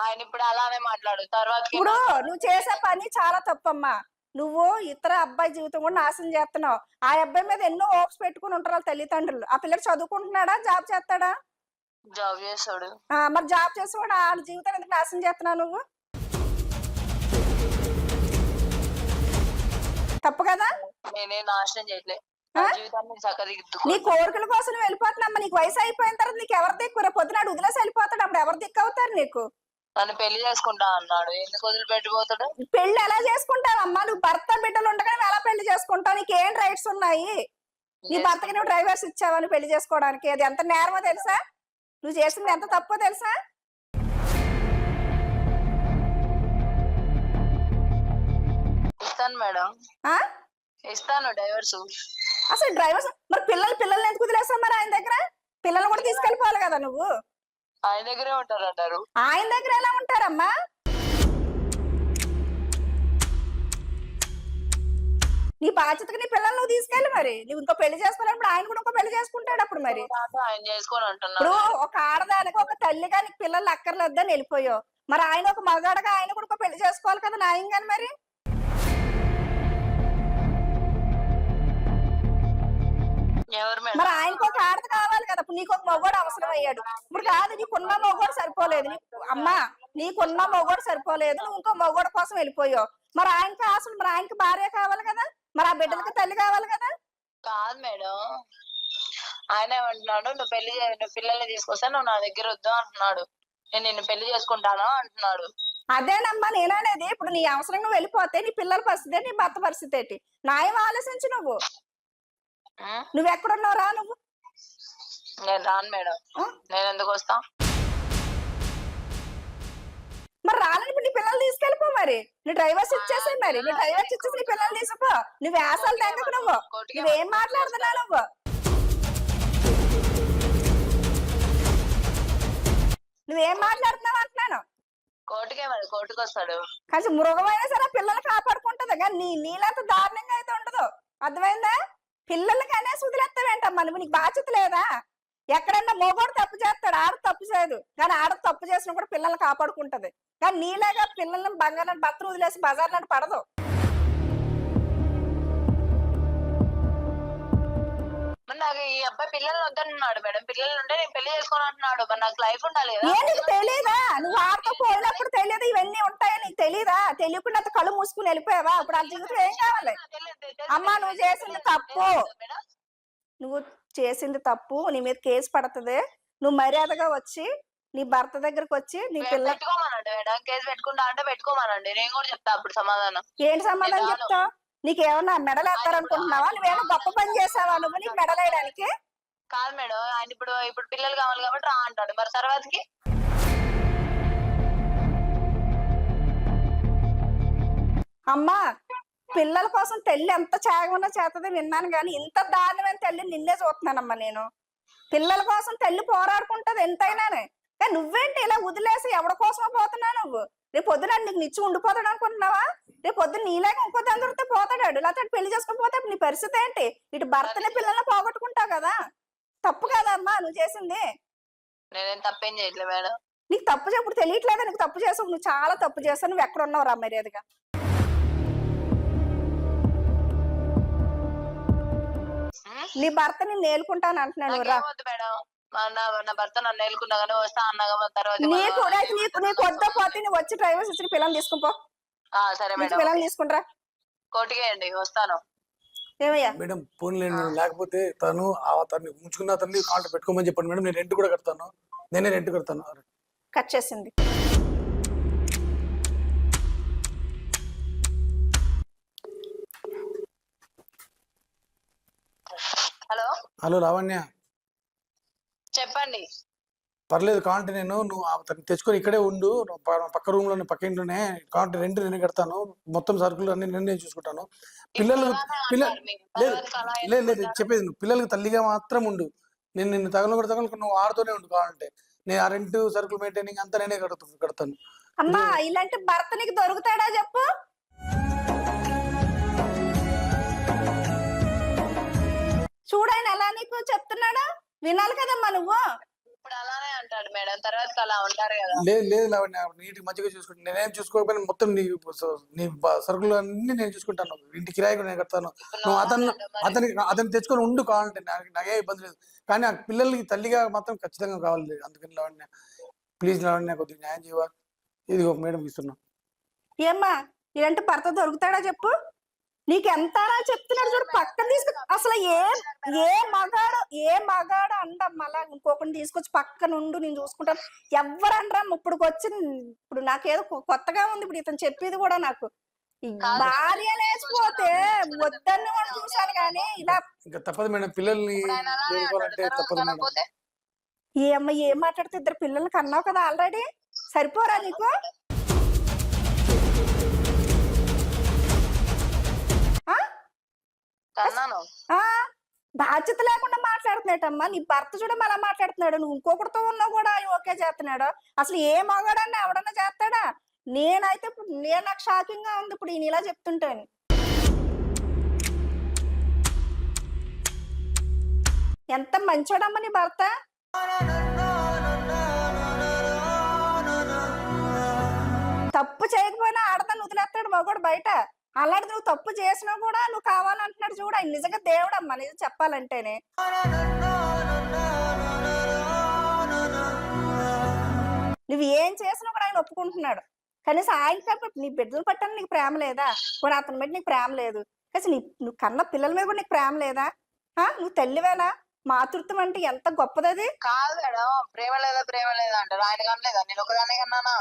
ఆయన ఇప్పుడు అలానే మాట్లాడు. తర్వాత ఇప్పుడు నువ్వు చేసే పని చాలా తప్పమ్మా. నువ్వు ఇతర అబ్బాయి జీవితం కూడా నాశనం చేస్తున్నావు. ఆ అబ్బాయి మీద ఎన్నో హోప్స్ పెట్టుకుని ఉంటారు వాళ్ళ తల్లిదండ్రులు. ఆ పిల్లడు చదువుకుంటున్నాడా? జాబ్ చేస్తాడా? జాబ్ చేస్తాడు. మరి జాబ్ చేసేవాడు వాళ్ళ జీవితం ఎందుకు నాశనం చేస్తున్నావు నువ్వు? తప్పు కదా? నేనే నాశనం చేయట్లే. నా కోరికల కోసం నువ్వు వెళ్ళిపోతున్నామ్మా నీకు వయసు అయిపోయిన తర్వాత నీకు ఎవరి దిక్కు? పొద్దునాడు వదిలేసి వెళ్ళిపోతాడు. అప్పుడు ఎవరు దిక్కు అవుతారు నీకు? నన్ను పెళ్ళి చేసుకుంటా అన్నాడు. ఎందుకు వదిలిపెట్టిపోతాడు? పెళ్ళి ఎలా చేసుకుంటావమ్మా? నువ్వు భర్త బిడ్డలు ఉండగా నువ్వు ఎలా పెళ్ళి చేసుకుంటావు? నీకు ఏం రైట్స్ ఉన్నాయి? నీ భర్తకి నువ్వు డ్రైవర్స్ ఇచ్చావని పెళ్ళి చేసుకోవడానికి? అది ఎంత నేరమో తెలుసా? నువ్వు చేసింది ఎంత తప్పో తెలుసా? ఇస్తాను మేడం. ఆ? ఇస్తాను డైవర్స్ అసలు డ్రైవర్స్ మరి పిల్లలు పిల్లల్ని ఎందుకు వదిలేస్తావు మరి ఆయన దగ్గర? పిల్లల్ని కూడా తీసుకెళ్ళిపోవాలి కదా నువ్వు? ఆయన దగ్గరే ఉంటారు అంటారు ఆయన దగ్గర ఎలా ఉంటారమ్మా? నీ బాధ్యతగా నీ పిల్లల్ని నువ్వు తీసుకెళ్ళి మరి. నువ్వు ఇంకో పెళ్ళి చేసుకోవాలన్నప్పుడు ఆయన కూడా ఇంకో పెళ్ళి చేసుకుంటాడు అప్పుడు మరి. ఆయన చేసుకొని ఇప్పుడు అంటున్నాడు ఒక ఆడదానికి ఒక తల్లిగా నీకు పిల్లలు అక్కర్లేదని వెళ్ళిపోయావు. మరి ఆయన ఒక మగాడగా ఆయన కూడా ఒక పెళ్ళి చేసుకోవాలి కదా న్యాయం కానీ మరి? మరి ఆయనకు ఒక ఆడది కావాలి కదా ఇప్పుడు నీకు ఒక మగోడు అవసరం అయ్యాడు. ఇప్పుడు కాదు నీకున్న మగోడు సరిపోలేదు. అమ్మా నీకున్న మగోడు సరిపోలేదు నువ్వు ఇంకో మగోడు కోసం వెళ్ళిపోయావు. మరి ఆయనకి అసలు మరి ఆయనకి భార్య కావాలి కదా? మరి ఆ బిడ్డలకి తల్లి కావాలి కదా? కాదు మేడం. ఆయన ఏమంటున్నాడు నువ్వు పెళ్ళి నువ్వు పిల్లల్ని తీసుకొస్తా నువ్వు నా దగ్గర వద్దు అంటున్నాడు. నేను నిన్ను పెళ్ళి చేసుకుంటాను అంటున్నాడు. అదేనమ్మా నేననేది ఇప్పుడు నీ అవసరం నువ్వు వెళ్ళిపోతే నీ పిల్లల పరిస్థితి నీ భర్త పరిస్థితి ఏంటి? న్యాయం ఆలోచించు నువ్వు? నువ్వు ఎక్కడున్నావు రా నువ్వు? నేను రాను మేడం? నేను ఎందుకు వస్తా? మరి రాలని ఇప్పుడు నీ పిల్లలు తీసుకెళ్ళిపో మరి. నీ డ్రైవర్స్ ఇచ్చేసాయి మరి. నీ డ్రైవర్స్ ఇచ్చేసి నీ పిల్లలు తీసుకుపో. నువ్వు వేసాలు తెగకు నువ్వు? నువ్వేం మాట్లాడుతున్నావు నువ్వు? నువ్వేం మాట్లాడుతున్నావు అంటున్నాను? కోర్టుకే మరి కోర్టుకు వస్తాడు. కానీ మృగమైనా సరే పిల్లలు కాపాడుకుంటది. కానీ నీ నీలంత దారుణంగా అయితే ఉండదు. అర్థమైందా? పిల్లలకి అనేసి వదిలేస్తావేంటమ్మా నువ్వు? నీకు బాధ్యత లేదా? ఎక్కడన్నా మగోడు తప్పు చేస్తాడు ఆడ తప్పు చేయదు కానీ ఆడ తప్పు చేసినా కూడా పిల్లల్ని కాపాడుకుంటది. కానీ నీలాగా పిల్లల్ని బంగారం భర్తను వదిలేసి బజార్ నాటి పడదు. నాకు ఈ అబ్బాయి పిల్లలు వద్దన్నాడు మేడం. పిల్లలు ఉంటే నేను పెళ్ళి చేసుకోను అంటున్నాడు మరి నాకు లైఫ్ ఉండాలి నీకు తెలియదా నువ్వు ఆడతో పోయినప్పుడు తెలియదు ఇవన్నీ ఉంటాయని నీకు తెలియదా తెలియకుండా కళ్ళు మూసుకుని వెళ్ళిపోయావా? అప్పుడు ఆ జీవితం ఏం కావాలి? అమ్మా, నువ్వు చేసింది తప్పు. నువ్వు చేసింది తప్పు. నీ మీద కేసు పడుతుంది. నువ్వు మర్యాదగా వచ్చి నీ భర్త దగ్గరకు వచ్చి నీ పిల్ల పెట్టుకోమనండి మేడం. కేసు పెట్టుకుంటా అంటే పెట్టుకోమనండి. నేను కూడా చెప్తా అప్పుడు సమాధానం. ఏంటి సమాధానం నేను చెప్తావు నీకేమన్నా మెడలు వేస్తారనుకుంటున్నావా నువ్వేమో గొప్ప పని చేసావా నువ్వు నీకు మెడలు వేయడానికి కాదు మేడం. ఆయన ఇప్పుడు ఇప్పుడు పిల్లలు కావాలి కాబట్టి రా అంటాడు. మరి తర్వాతకి? అమ్మా పిల్లల కోసం తల్లి ఎంత త్యాగమన్నా చేస్తుంది విన్నాను కానీ ఇంత దారుణమైన తల్లి నిన్నే చూస్తున్నానమ్మా నేను. పిల్లల కోసం తల్లి పోరాడుకుంటది ఎంతైనానే. కానీ నువ్వేంటి ఇలా వదిలేసి ఎవరి కోసమో పోతున్నావు నువ్వు? రేపు పొద్దున నీకు నిచ్చి ఉండిపోతాడు అనుకుంటున్నావా? రేపు పొద్దున్న నీలాగా ఇంకో దాని దొరికితే పోతాడు లేకపోతే పెళ్ళి చేసుకుని పోతే నీ పరిస్థితి ఏంటి? ఇటు భర్తని పిల్లల్ని పోగొట్టుకుంటావు కదా. తప్పు కదమ్మా నువ్వు చేసింది. నేనేం తప్పేం చేయట్లేదు మేడం. నీకు తప్పు చెప్పుడు తెలియట్లేదా నీకు తప్పు చేసావు? నువ్వు చాలా తప్పు చేసావు. నువ్వు ఎక్కడ ఉన్నావు రా మర్యాదగా? నీ భర్తని నేలుకుంటాను అంటున్నాడు రా. నాకేమొద్దు మేడం. నా నా భర్త నన్ను నేలుకున్నా కానీ వస్తా అన్నాగా తర్వాత నీకు రైతు నీకు నీకు వద్ద పోతే నువ్వు వచ్చి డ్రైవర్స్ ఇచ్చిన పిల్లల్ని తీసుకుపో ఆ, సరే మేడం. పిల్లల్ని తీసుకుంటారా అండి వస్తాను. ఏమయ్యా? మేడం ఫోన్ లేని లేకపోతే తను ఆ తను ఉంచుకున్న అతన్ని కాంటాక్ట్ పెట్టుకోమని చెప్పండి మేడం. నేను రెంట్ కూడా కడతాను. నేనే రెంట్ కడతాను. కట్ చేసింది. హలో లావణ్య. చెప్పండి. పర్లేదు కాంటే నేను నువ్వు అతను తెచ్చుకొని ఇక్కడే ఉండు. పక్క రూమ్లోనే పక్క ఇంట్లోనే కాంటే రెంట్ నేనే కడతాను. మొత్తం సరుకులు అన్ని నేనే చూసుకుంటాను. పిల్లలు పిల్ల. లేదు లేదు లేదు చెప్పేది నువ్వు. పిల్లలకి తల్లిగా మాత్రం ఉండు. నేను నిన్ను తగలు కూడా తగలకు నువ్వు ఆడుతూనే ఉండు కావాలంటే. నేను ఆ రెంట్ సరుకులు మెయింటైనింగ్ అంతా నేనే కడతాను కడతాను. అమ్మా ఇలాంటి భర్త నీకు దొరుకుతాడా చెప్పు? చూడాయన ఎలా నీకు చెప్తున్నాడా? వినాలి కదమ్మా నువ్వు. ఇప్పుడు అలానే అంటాడు మేడం. తర్వాత అలా ఉంటారు కదా. లేదు లేదు లావణ్య నీటి మంచిగా చూసుకుంటాను నేనేం చూసుకోకపోయినా మొత్తం నీ నీ సరుకులు అన్ని నేను చూసుకుంటాను. ఇంటి కిరాయి కూడా నేను కడతాను. నువ్వు నా అతను. అతని అతను తెచ్చుకొని ఉండు కావాలంటే నాకు నాకే ఇబ్బంది లేదు. కానీ ఆ పిల్లలకి తల్లిగా మాత్రం ఖచ్చితంగా కావాలి అందుకని లావణ్య ప్లీజ్ లావణ్య కొద్దిగా న్యాయం చేయవా? ఇదిగో మేడం ఇస్తున్నా. ఏమ్మా ఇలాంటి భర్త దొరుకుతాడా చెప్పు? నీకు ఎంత అని చెప్తున్నాడు చూడు పక్కన తీసుకు అసలు ఏ ఏ మగాడు ఏ మగాడు అండం మళ్ళా ఇంకొకరిని తీసుకొచ్చి పక్కన ఉండు నేను చూసుకుంటాను. ఎవరు అనరా ఇప్పుడు వచ్చి ఇప్పుడు నాకేదో కొత్తగా ఉంది ఇప్పుడు ఇతను చెప్పేది కూడా నాకు. భార్య లేచిపోతే వద్దని కూడా చూశాను కానీ ఇలా ఇంకా తప్పదు మేడం పిల్లల్ని తప్పదు మేడం. ఏ అమ్మ ఏం మాట్లాడితే ఇద్దరు పిల్లల్ని కన్నావు కదా ఆల్రెడీ? సరిపోరా నీకు? కన్నాను ఆ? బాధ్యత లేకుండా మాట్లాడుతున్నాడమ్మా. నీ భర్త చూడమ్మ అలా మాట్లాడుతున్నాడు. నువ్వు ఇంకొకటితో ఉన్నా కూడా ఓకే చేస్తున్నాడు. అసలు ఏ మగాడన్నా ఎవడన్నా చేస్తాడా? నేనైతే ఇప్పుడు నేను నాకు షాకింగ్గా ఉంది ఇప్పుడు ఈయన ఇలా చెప్తుంటాను ఎంత మంచోడమ్మా నీ భర్త? తప్పు చేయకపోయినా ఆడతాను వదిలేస్తాడు మగోడు బయట. అలాంటి నువ్వు తప్పు చేసినా కూడా నువ్వు కావాలంటున్నాడు చూడ. ఆయన నిజంగా దేవుడమ్మా. నిజం చెప్పాలంటేనే. నువ్వు ఏం చేసినా కూడా ఆయన ఒప్పుకుంటున్నాడు. కనీసం ఆయన కాబట్టి నీ బిడ్డలు పట్టాను నీకు ప్రేమ లేదా? పోనీ అతని మీద నీకు ప్రేమ లేదు. కనీసం నీ నువ్వు కన్న పిల్లల మీద కూడా నీకు ప్రేమ లేదా? ఆ? నువ్వు తల్లివేనా? మాతృత్వం అంటే ఎంత గొప్పది కాదు మేడం. ప్రేమ లేదా ప్రేమ లేదా అంటారు. ఆయన కనలేదా? నేను ఒకదానే కన్నానా?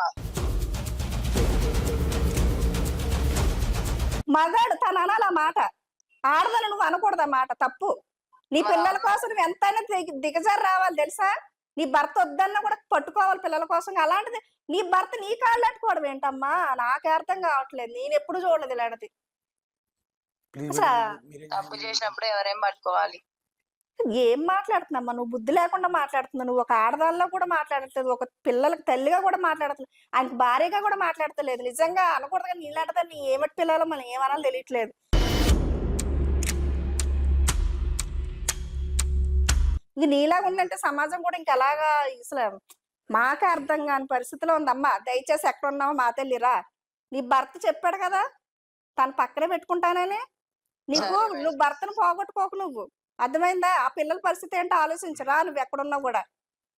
మగాడు తను అనాలి ఆ మాట. ఆడదని నువ్వు అనకూడదు ఆ మాట తప్పు. నీ పిల్లల కోసం నువ్వు ఎంతైనా దిగ దిగజారి రావాలి తెలుసా? నీ భర్త వద్దన్నా కూడా పట్టుకోవాలి పిల్లల కోసం. అలాంటిది నీ భర్త నీ కాళ్ళు అట్టుకోవడం ఏంటమ్మా? నాకే అర్థం కావట్లేదు. నేను ఎప్పుడు చూడలేదు ఇలాంటిది. తప్పు? చేసినప్పుడు ఎవరేం పట్టుకోవాలి? ఏం మాట్లాడుతున్నామ్మా? నువ్వు బుద్ధి లేకుండా మాట్లాడుతున్నావు. నువ్వు ఒక ఆడదానిలో కూడా మాట్లాడట్లేదు. ఒక పిల్లలకి తల్లిగా కూడా మాట్లాడట్లేదు. ఆయనకి భార్యగా కూడా మాట్లాడతలేదు. నిజంగా అనకూడదు కానీ నీలాంటిదాన్ని ఏమటి పిల్లలు? మనం ఏమనాలో తెలియట్లేదు. ఇంక నీలాగా ఉందంటే సమాజం కూడా ఇంక అలాగా అసలు మాకే అర్థం కాని పరిస్థితిలో ఉందమ్మా. దయచేసి ఎక్కడ ఉన్నావో మా తల్లిరా నీ భర్త చెప్పాడు కదా? తన పక్కనే పెట్టుకుంటానని. నీకు. నువ్వు భర్తను పోగొట్టుకోకు నువ్వు. అర్థమైందా? ఆ పిల్లల పరిస్థితి ఏంటో ఆలోచించరా నువ్వు ఎక్కడున్నా కూడా.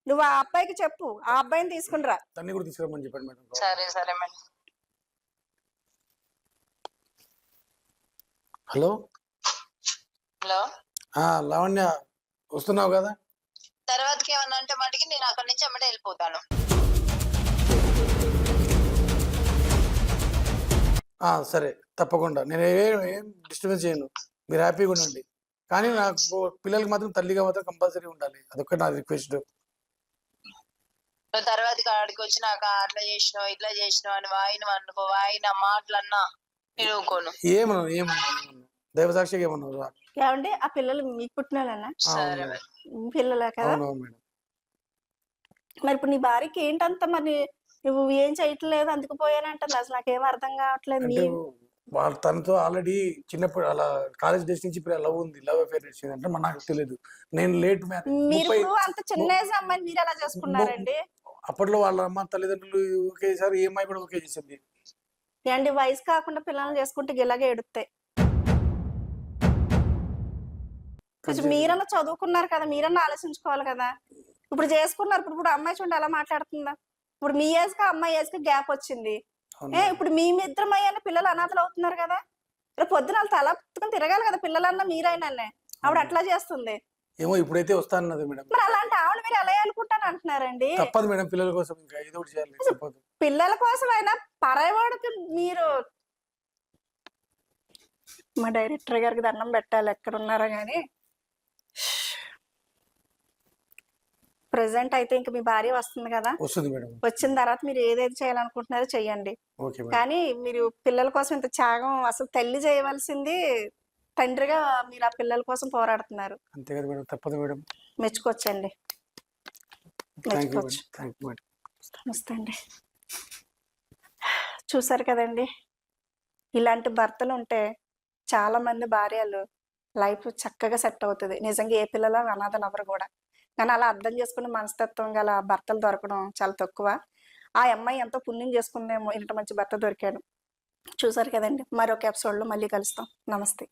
నువ్వు ఆ అబ్బాయికి చెప్పు. ఆ అబ్బాయిని తీసుకునిరా తన్ని కూడా తీసుకురమ్మని చెప్పండి మేడం. సరే సరే మేడం. హలో? హలో? ఆ లావణ్య వస్తున్నావు కదా? తర్వాతకి ఏమన్నా అంటే మటుకి నేను అక్కడి నుంచి అమ్మటే వెళ్ళిపోతాను. ఆ సరే. తప్పకుండా. నేను ఏం ఏం డిస్టర్బెన్స్ చేయను. మీరు హ్యాపీగా ఉండండి. కానీ నాకు పిల్లలకి మాత్రం తల్లిగా మాత్రం కంపల్సరీ ఉండాలి. అదొక్కటి నా రిక్వెస్ట్ తర్వాత కాడికి వచ్చినాక అట్లా చేసినావు ఇట్లా చేసినావు అని వాయిన అనుకో వాయిన మాటలన్నా నేను ఊకోను ఏమన్నా ఏమన్నా. దైవసాక్షిగా ఏమన్నా ఏమండి ఆ పిల్లలు మీకు పుట్టిన వాళ్ళేనా? సరే అవును. మేడం. పిల్లలే కదా? మరి ఇప్పుడు నీ భార్యకి ఏంటంత మరి నువ్వు ఏం చేయట్లేదు అందుకు పోయానంటుంది. అసలు నాకేం అర్థం కావట్లేదు వాళ్ళ తనతో ఆల్రెడీ చిన్నప్పుడు అలా కాలేజ్ డేస్ నుంచి ఇప్పుడు లవ్ ఉంది లవ్ అఫేర్ వచ్చింది అంటే మన నాకు తెలియదు నేను లేట్ మ్యారేజ్ అప్పట్లో వాళ్ళ అమ్మ తల్లిదండ్రులు ఒకేసారి ఈ అమ్మాయి కూడా ఒకే చేసింది. ఏంటి వయసు కాకుండా పిల్లల్ని చేసుకుంటే ఇలాగే ఎడుతాయి కొంచెం మీరన్నా చదువుకున్నారు కదా మీరన్నా ఆలోచించుకోవాలి కదా. ఇప్పుడు చేసుకున్నారు ఇప్పుడు ఇప్పుడు అమ్మాయి చూడండి ఎలా మాట్లాడుతుందా? ఇప్పుడు మీ ఏజ్కి అమ్మాయి ఏజ్కి గ్యాప్ వచ్చింది. ఏ. ఇప్పుడు మీ ఇద్దరం అయ్యాన పిల్లలు అనాథలు అవుతున్నారు కదా? రేపు పొద్దున వాళ్ళు తల పుట్టుకొని తిరగాలి కదా పిల్లలన్నా మీరైనా ఆవిడ అట్లా చేస్తుంది. ఏమో ఇప్పుడైతే వస్తానన్నది మేడం. మరి అలాంటి ఆవిడ మీరు ఎలా అనుకుంటాను అంటున్నారండి. తప్పదు మేడం పిల్లల కోసం ఇంకా ఏదో ఒకటి చేయాలి తప్పదు పిల్లల కోసమైనా పరాయవాడికి మీరు మా డైరెక్టర్ గారికి దండం పెట్టాలి ఎక్కడ ఉన్నారో కానీ ప్రజెంట్ అయితే ఇంక మీ భార్య వస్తుంది కదా? వస్తుంది మేడం. వచ్చిన తర్వాత మీరు ఏదైతే చేయాలనుకుంటున్నారో చెయ్యండి. కానీ మీరు పిల్లల కోసం ఇంత త్యాగం అసలు తల్లి చేయవలసింది తండ్రిగా మీరు ఆ పిల్లల కోసం పోరాడుతున్నారు. అంతే కదా మేడం. తప్పదు మేడం. మెచ్చుకోవచ్చండి. మెచ్చుకోవచ్చు. నమస్తే అండి చూసారు కదండి? ఇలాంటి భర్తలు ఉంటే చాలా మంది భార్యలు లైఫ్ చక్కగా సెట్ అవుతుంది. నిజంగా ఏ పిల్లలు అనాథలు ఎవరు కూడా. కానీ అలా అర్థం చేసుకునే మనస్తత్వం గల భర్తలు దొరకడం చాలా తక్కువ. ఆ అమ్మాయి ఎంతో పుణ్యం చేసుకుందేమో ఇంత మంచి భర్త దొరికాడు. చూసారు కదండి. మరొక ఎపిసోడ్లో మళ్ళీ కలుస్తాం. నమస్తే.